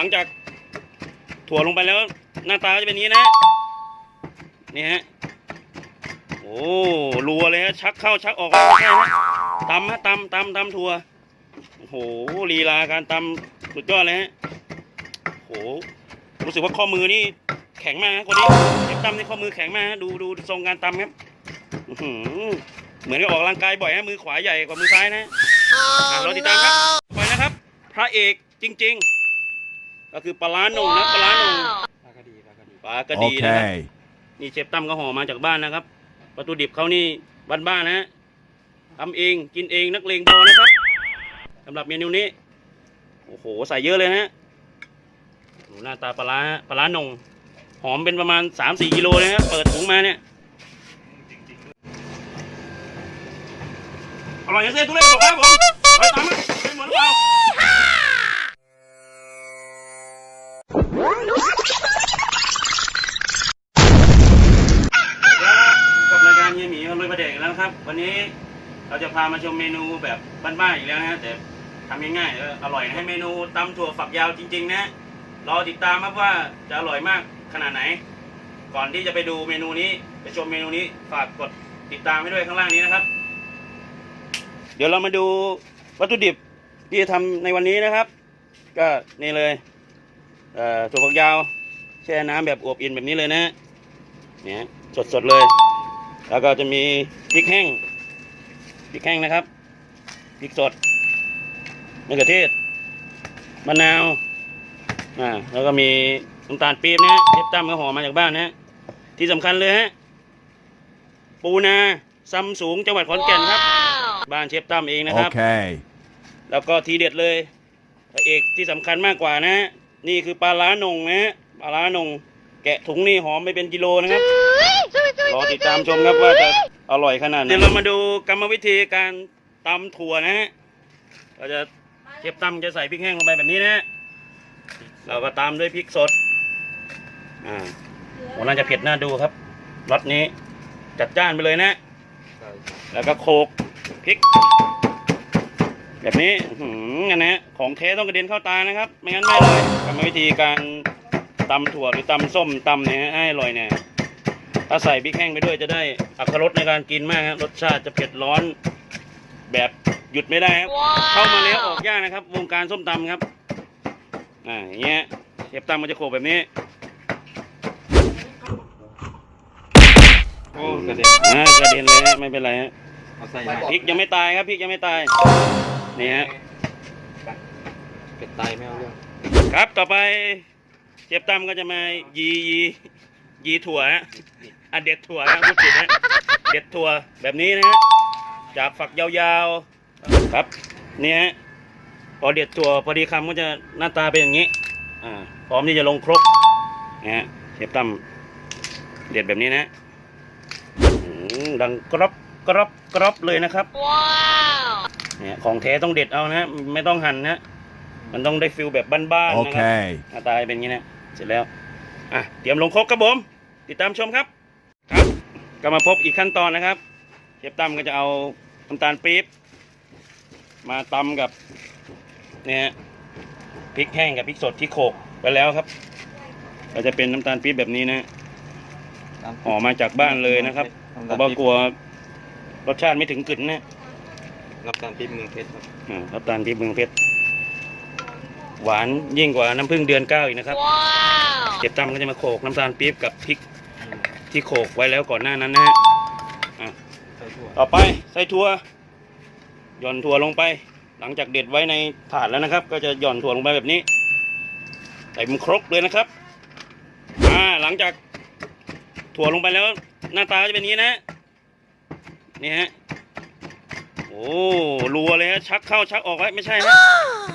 ลังจากถั่วลงไปแล้ว หน้าตาจะเป็นนี้นะนี่ฮะโอ้รัวเลยฮะชักเข้าชักออกไม่ใช่ฮะตำฮะตำตำตำถั่วโอ้โหลีลาการตำสุดยอดเลยฮะโอ้โหรู้สึกว่าข้อมือนี่แข็งมากคนนี้เด็กตำนี่ข้อมือแข็งมากดูดูทรงการตำครับเหมือนกับออกกำลังกายบ่อยฮะมือขวาใหญ่กว่ามือซ้ายนะอะเราติดตามครับไปนะครับ พระเอกจริง ๆ ก็คือปลาร้าหนุ่งนะปลาร้าหนุ่งปลากระดีปลากระดีปลากระดีนะครับ Okay. นี่เชฟตั้มก็ห่อมาจากบ้านนะครับวัตถุดิบเขานี่บ้านๆนะฮะทำเองกินเองนักเลงพอนะครับสำหรับเมนูนี้ โอ้โห ใส่เยอะเลยนะฮะดูหน้าตาปลาร้าฮะปลาร้าหนง หอมเป็นประมาณ 3-4กิโลเลยฮะเปิดถุงมาเนี่ย อร่อยนะเซ่ทุเรศบอกครับผมไปตามมาเป็นหมดหรือเปล่า กับรายการเฮียหมีลุยประเด็กแล้วนะครับ วันนี้เราจะพามาชมเมนูแบบบ้านๆอีกแล้วนะฮะแต่ทำง่ายๆอร่อยให้เมนูตำถั่วฝักยาวจริง ๆ นะรอติดตามครับว่าจะอร่อยมากขนาดไหน ก่อนที่จะไปดูเมนูนี้ไปชมเมนูนี้ฝากกดติดตามให้ด้วยข้างล่างนี้นะครับ เดี๋ยวเรามาดูวัตถุดิบที่จะทำในวันนี้นะครับ ก็นี่เลย ถั่วฝักยาว แช่น้ำแบบอวบอิ่นแบบนี้เลยนะฮะเนี่ยสดๆเลย แล้วก็จะมีพริกแห้งพริกแห้งนะครับพริกสดมะเขือเทศมะนาวอ่าแล้วก็มีน้ำตาลปี๊บนะฮะเชฟตั้มก็ห่อมาจากบ้านนะฮะที่สำคัญเลยฮะปูนาซัมสูงจังหวัดขอนแก่นครับ บ้านเชฟตั้มเองนะครับ Okay. แล้วก็ทีเด็ดเลยพระเอกที่สำคัญมากกว่านะ นี่คือปลาล้าหนงนะฮะปลาล้าหนง แกะถุงนี่หอมไม่เป็นกิโลนะครับรอติดตามชมครับว่าจะอร่อยขนาดไหนเดี๋ยวเรามาดูกรรมวิธีการตำถั่วนะฮะเราจะเก็บตำจะใส่พริกแห้งลงไปแบบนี้นะฮะเราก็ตามด้วยพริกสดอ่าโหน่าจะเผ็ดน่าดูครับรสนี้จัดจ้านไปเลยนะใช่แล้วก็โขลกพริก แบบนี้อื้อหืออันนะของเทต้องกระเด็นเข้าตานะครับ ไม่งั้นไม่อร่อยกรรมวิธีการตำถั่วหรือตำส้มตำเนี่ยให้อร่อยเนี่ยถ้าใส่พริกแห้งไปด้วยจะได้อัตรสในการกินมากครับรสชาติจะเผ็ดร้อน แบบหยุดไม่ได้ครับ เข้ามาแล้วออกยากนะครับ วงการส้มตำครับอ่าอย่างเงี้ยเชฟตำมันจะโขลกแบบนี้โอ้กระเด็นอ่ากระเด็นเลยฮะไม่เป็นไรฮะเอาใส่มาพริกยังไม่ตายครับพริกยังไม่ตาย นี่ฮะเป็ดตายไม่เอาเรื่องครับต่อไปเชฟตั้มก็จะมายียียีถั่วฮะอะเด็ดถั่วนะพูดผิดนะเด็ดถั่วแบบนี้นะฮะจากฝักยาวๆครับนี่ฮะพอเด็ดถั่วพอดีคำก็จะหน้าตาเป็นอย่างนี้อ่าพร้อมที่จะลงครกนะฮะเชฟตั้มเด็ดแบบนี้นะอืมดังกรอบกรอบกรอบเลยนะครับ เนี่ยของแท้ต้องเด็ดเอานะฮะไม่ต้องหั่นนะมันต้องได้ฟิลแบบบ้านๆนะครับ Okay. หน้าตาเป็นอย่างนี้นะเสร็จแล้วอะเตรียมลงครกครับผม ติดตามชมครับครับ ก็มาพบอีกขั้นตอนนะครับเชฟตั้มก็จะเอาน้ำตาลปี๊บมาตำกับเนี่ยฮะพริกแห้งกับพริกสดที่โขลกไปแล้วครับ ก็จะเป็นน้ำตาลปี๊บแบบนี้นะห่อมาจากบ้านเลยนะครับเพราะว่ากลัวรสชาติไม่ถึงกึ่นนะ น้ำตาลปี๊บเมืองเพชรครับอ่าน้ำตาลปี๊บเมืองเพชรหวานยิ่งกว่าน้ำผึ้งเดือนเก้าอีกนะครับเจ็บตำก็จะมาโขลกน้ำตาลปี๊บกับพริกที่โขลกไว้แล้วก่อนหน้านั้นนะฮะอะใส่ถั่วต่อไปใส่ถั่วหย่อนถั่วลงไป หลังจากเด็ดไว้ในถาดแล้วนะครับ ก็จะหย่อนถั่วลงไปแบบนี้ใส่มันครกเลยนะครับอ่าหลังจากถั่วลงไปแล้ว หน้าตาก็จะเป็นอย่างนี้นะนี่ฮะ โอ้รัวเลยฮะชักเข้าชักออกไว้ไม่ใช่ฮะ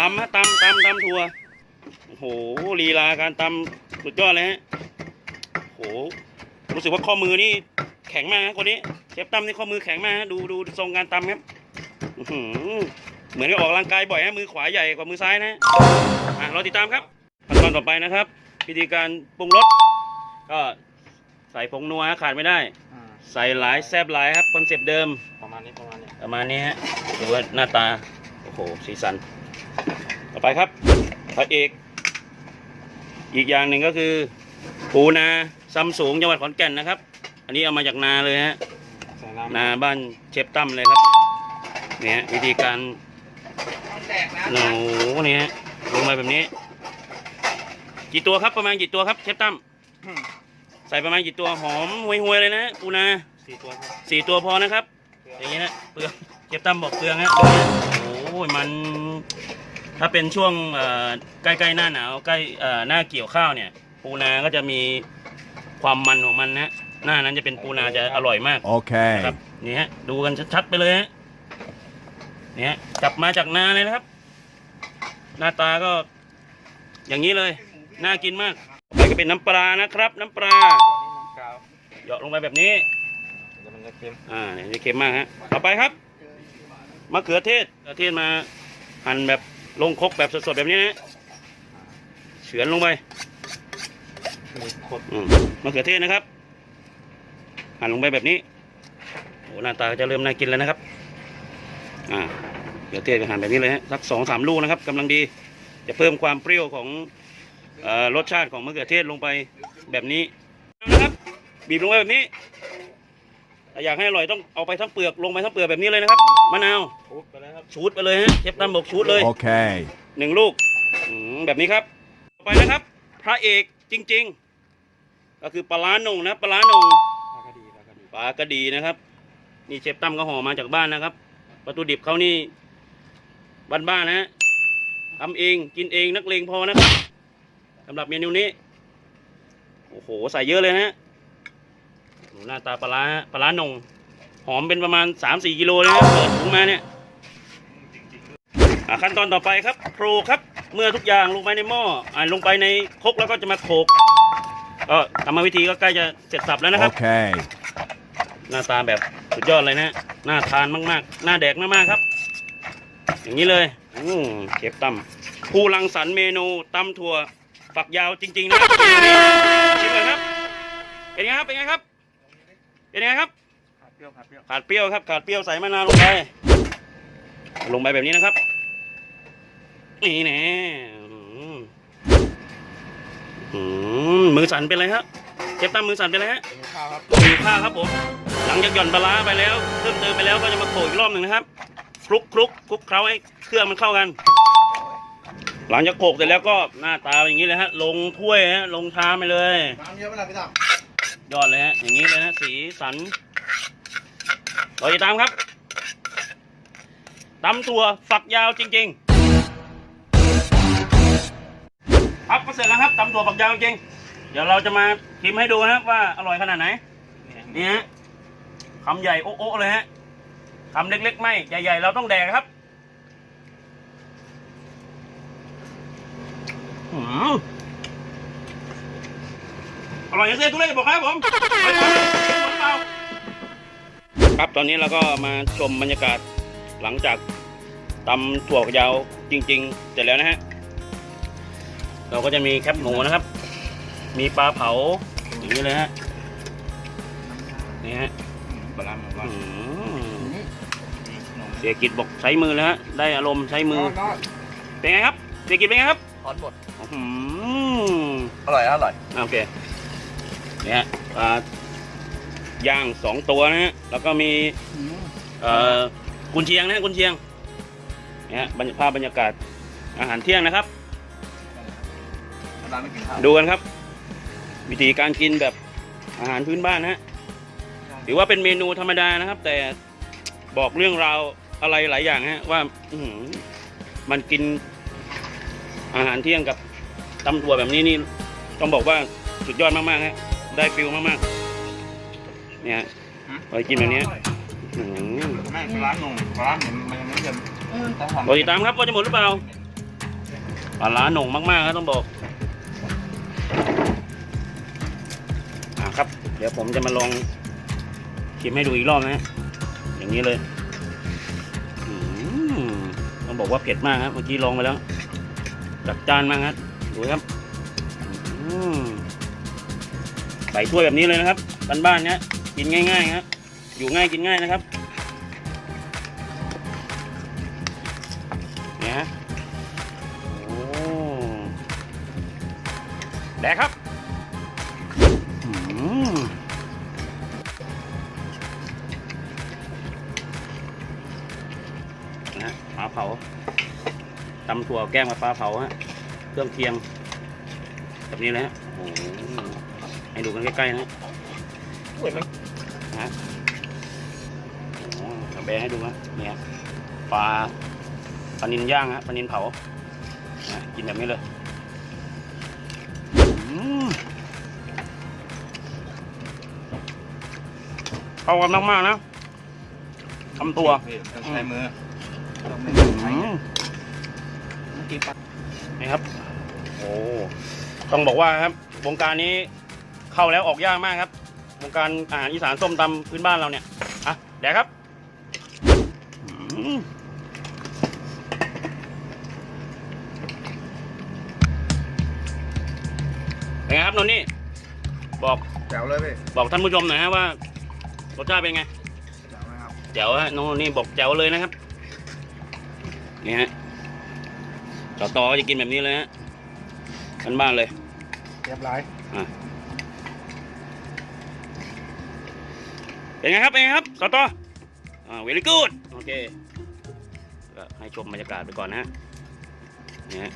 ตำฮะตำตำตำถั่วโอ้โหลีลาการตำสุดยอดเลยฮะโอ้โหรู้สึกว่าข้อมือนี่แข็งมากฮะคนนี้เชฟตั้มนี่ข้อมือแข็งมากฮะดูดูทรงการตำครับอื้อหือเหมือนกับออกกำลังกายบ่อยฮะมือขวาใหญ่กว่ามือซ้ายนะอะเราติดตามครับขั้นตอนต่อไปนะครับวิธีการปรุงรสก็ใส่ผงนัวฮะขาดไม่ได้ อ่า ใส่หลายแซบหลายครับคอนเซปต์เดิมประมาณนี้ประมาณนี้ประมาณนี้ฮะดูว่าหน้าตา โอ้โห สีสัน ต่อไปครับพระเอก อีกอย่างหนึ่งก็คือปูนาซัมสูงจังหวัดขอนแก่นนะครับ อันนี้เอามาจากนาเลยฮะ ใส่น้ำนาบ้านเชฟตั้มเลยครับ เนี่ยวิธีการโอ้โหนี่ฮะลงมาแบบนี้ กี่ตัวครับประมาณกี่ตัวครับเชฟตั้มใส่ประมาณกี่ตัวหอมห่วยๆเลยนะปูนาสี่ตัวครับสี่ตัวพอนะครับ อย่างนี้นะเปลืองเชฟตั้มบอกเปลืองฮะโอ้ยมัน ถ้าเป็นช่วงเอ่อใกล้ๆหน้าหนาวใกล้เอ่อหน้าเกี่ยวข้าวเนี่ย ปูนาก็จะมีความมันของมันนะหน้านั้นจะเป็นปูนาจะอร่อยมาก Okay. นะครับนี่ฮะดูกันชัดๆไปเลยฮะนี่ฮะจับมาจากนาเลยนะครับ หน้าตาก็อย่างนี้เลย น่ากินมากต่อไป ก็เป็นน้ำปลานะครับ น้ำปลาตัวนี้น้ำกาวเหยาะลงไปแบบนี้เดี๋ยวมันจะเค็มอ่าเนี่ยจะเค็มมากฮะต่อไปครับมะเขือเทศมะเขือเทศมาหั่นแบบลงครกแบบสดๆแบบนี้นะเฉือนลงไปมีโคตรอืมมะเขือเทศนะครับ หั่นลงไปแบบนี้โอ้หน้าตาก็จะเริ่มน่ากินแล้วนะครับอ่ามะเขือเทศก็หั่นแบบนี้เลยฮะสักสองสามลูกนะครับกำลังดีจะเพิ่มความเปรี้ยวของเออ รสชาติของมะเขือเทศลงไปแบบนี้นะครับบีบลงไปแบบนี้ถ้าอยากให้อร่อยต้องเอาไปทั้งเปลือกลงไปทั้งเปลือกแบบนี้เลยนะครับมะนาวทุบไปเลยครับชูดไปเลยฮะเชฟตั้มบอกชูดเลย Okay. หนึ่งลูกอืมแบบนี้ครับต่อไปนะครับ พระเอกจริง ๆ ก็คือปลาร้าหนงนะปลาร้าหนงราคาดีราคาดีปลากระดีนะครับ นี่เชฟตั้มก็ห่อมาจากบ้านนะครับวัตถุดิบเขานี่บ้านๆนะฮะทำเองกินเองนักเลงพอนะครับสำหรับเมนูนี้ โอ้โห ใส่เยอะเลยฮะดูหน้าตาปลาร้าปลาร้าหนง หอมเป็นประมาณ 3-4 กิโลเลยนะเปิดถุงมาเนี่ยอะขั้นตอนต่อไปครับโครครับ เมื่อทุกอย่างลงไปในหม้ออ่าลงไปในครกแล้วก็จะมาโขลกก็กรรมวิธีก็ใกล้จะเสร็จสับแล้วนะครับ Okay. หน้าตาแบบสุดยอดเลยนะน่าทานมากๆน่าแดกมากๆครับ อย่างนี้เลยอืมเชฟตั้มผู้รังสรรค์เมนูตำถั่ว ฝักยาวจริงๆนะครับชิมเลยครับ เป็นไงครับ เป็นไงครับ เป็นไงครับ ขาดเปรี้ยวขาดเปรี้ยวขาดเปรี้ยวครับ ขาดเปรี้ยวใส่มะนาวลงไป ลงไปแบบนี้นะครับ นี่แน่อืมอืมมือสั่นเป็นไรครับเชฟตั้มมือสั่นเป็นไรฮะมีข้าวครับมีข้าวครับผม หลังจากหย่อนปลาร้าไปแล้วเพิ่มเติมไปแล้วก็จะมาโขลกอีกรอบหนึ่งนะครับคลุกคลุกคลุกเคล้าให้เครื่องมันเข้ากัน หลังจากโขลกเสร็จแล้วก็หน้าตาเป็นอย่างนี้เลยฮะ ลงถ้วยฮะ ลงชามไปเลย น้ำเยอะไหมล่ะพี่ตั้มยอดเลยฮะ อย่างนี้เลยฮะ สีสันรอติดตามครับตำถั่วฝักยาวจริง ๆ ครับก็เสร็จแล้วครับตำถั่วฝักยาวจริง เดี๋ยวเราจะมาชิมให้ดูนะครับว่าอร่อยขนาดไหน นี่ฮะคำใหญ่โอ๊ะๆเลยฮะคำเล็กๆ ไม่ ใหญ่ ๆ เราต้องแดกครับ อืมอร่อยอย่างเซ่ทุเรศบอกครับผมไปก่อนกินหมดหรือเปล่าครับตอนนี้เราก็มาชมบรรยากาศหลังจากตำถั่วฝักยาวจริง ๆ เสร็จแล้วนะฮะ เราก็จะมีแคบหมูนะครับ มีปลาเผาอย่างนี้เลยฮะนี่ฮะบาลานซ์หมูว่าอืมเสียกิจบอกใช้มือแล้วฮะได้อารมณ์ใช้มือ เป็นไงครับ เสียกิจเป็นไงครับ ถอนหมดอื้อหืออร่อยอร่อยโอเคเนี่ยฮะปลาย่างสองตัวนะฮะแล้วก็มีเอ่อกุนเชียงนะฮะกุนเชียงเนี่ยฮะบรรยภาพบรรยากาศอาหารเที่ยงนะครับ ร้านไม่กินข้าวดูกันครับ วิธีการกินแบบอาหารพื้นบ้านนะฮะถือว่าเป็นเมนูธรรมดานะครับ แต่บอกเรื่องราวอะไรหลายอย่างฮะว่าอื้อหือมันกิน อาหารเที่ยงกับตำถั่วแบบนี้นี่ต้องบอกว่าสุดยอดมากๆฮะได้ฟิลมากๆ เนี่ยฮะไปกินแบบเนี้ยอื้อหือแม่งร้านหนุ่มร้านเนี่ยมันยังไม่เย็นต้องหอมรอติดตามครับว่าจะหมดหรือเปล่าปลาร้าหน่งมากๆครับต้องบอกอ่าครับ เดี๋ยวผมจะมาลองชิมให้ดูอีกรอบนะฮะอย่างนี้เลยอืมต้องบอกว่าเผ็ดมากครับเมื่อกี้ลองไปแล้ว จัดจานมากครับดูครับใส่ถ้วยแบบนี้เลยนะครับบ้านๆเนี้ยกินง่ายๆครับอยู่ง่ายกินง่ายนะครับเนี่ยโอ้แดกครับ ตำถั่วแกล้มกับปลาเผาฮะเครื่องเคียงแบบนี้เลยฮะโอ้โหให้ดูกันใกล้ๆนะโอ้ยมันนะโอ้โหกระแบะให้ดูฮะเนี่ยปลาปลานินย่างฮะปลานินเผานะกินแบบนี้เลยอืมเข้ากันมากๆนะทำตัวพี่ต้องใช้มือต้องไม่อืใช้มเมื่อ กี้ปัดนี่ครับโอ้ต้องบอกว่าครับวงการนี้เข้าแล้วออกยากมากครับวงการอาหารอีสานส้มตำพื้นบ้านเราเนี่ยอะแดกครับอืมเป็นไงครับนนท์นี่บอกแจ๋วเลยพี่บอกท่านผู้ชมหน่อยฮะว่ารสชาติเป็นไงแจ๋วนะครับแจ๋วฮะน้องนนท์นี่บอกแจ๋วเลยนะครับนี่ฮะ ต่อต่อก็จะกินแบบนี้เลยฮะบ้านๆเลยเรียบร้อยเป็นไงครับเป็นไงครับสตออ่า very good โอเคก็ให้ชมบรรยากาศไปก่อนนะฮะนี่ฮะ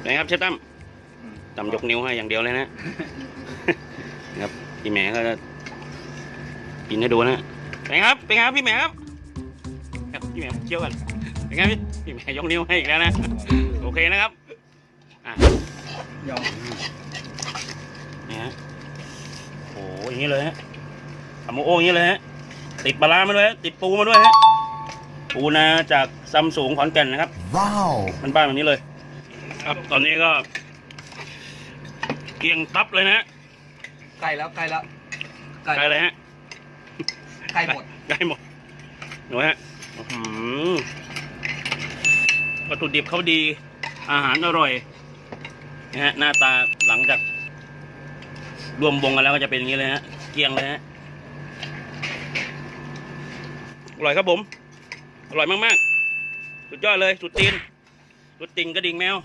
เป็นไงครับเชฟตั้มตั้มยกนิ้วให้อย่างเดียวเลยนะนะครับพี่แหม่ก็จะกินให้ดูนะเป็นไงครับเป็นไงครับพี่แหม่ครับครับพี่แหม่เคี้ยวกัน เป็นไงพี่พี่แหม่ยกนิ้วให้อีกแล้วนะ โอเคนะครับอะยอมนี่ฮะโอ้ยอย่างนี้เลยฮะทำโมโออย่างนี้เลยฮะติดปลาร้ามาด้วยฮะติดปูมาด้วยฮะปูนาจากซัมสูงขอนแก่นนะครับ Wow. มันบ้านแบบนี้เลย ครับตอนนี้ก็ เกรียงตับเลยนะฮะใกล้แล้วใกล้แล้วใกล้เลยฮะใกล้หมดใกล้หมดดูฮะอื้อหือ วัตถุดิบเขาดี อาหารอร่อยนะฮะหน้าตาหลังจาก รวมวงกันแล้วก็จะเป็นอย่างนี้เลยฮะเกียงเลยฮะอร่อยครับผม อร่อยมากๆ สุดยอดเลย สุดตีน สุดติ่งกระดิ่งแมว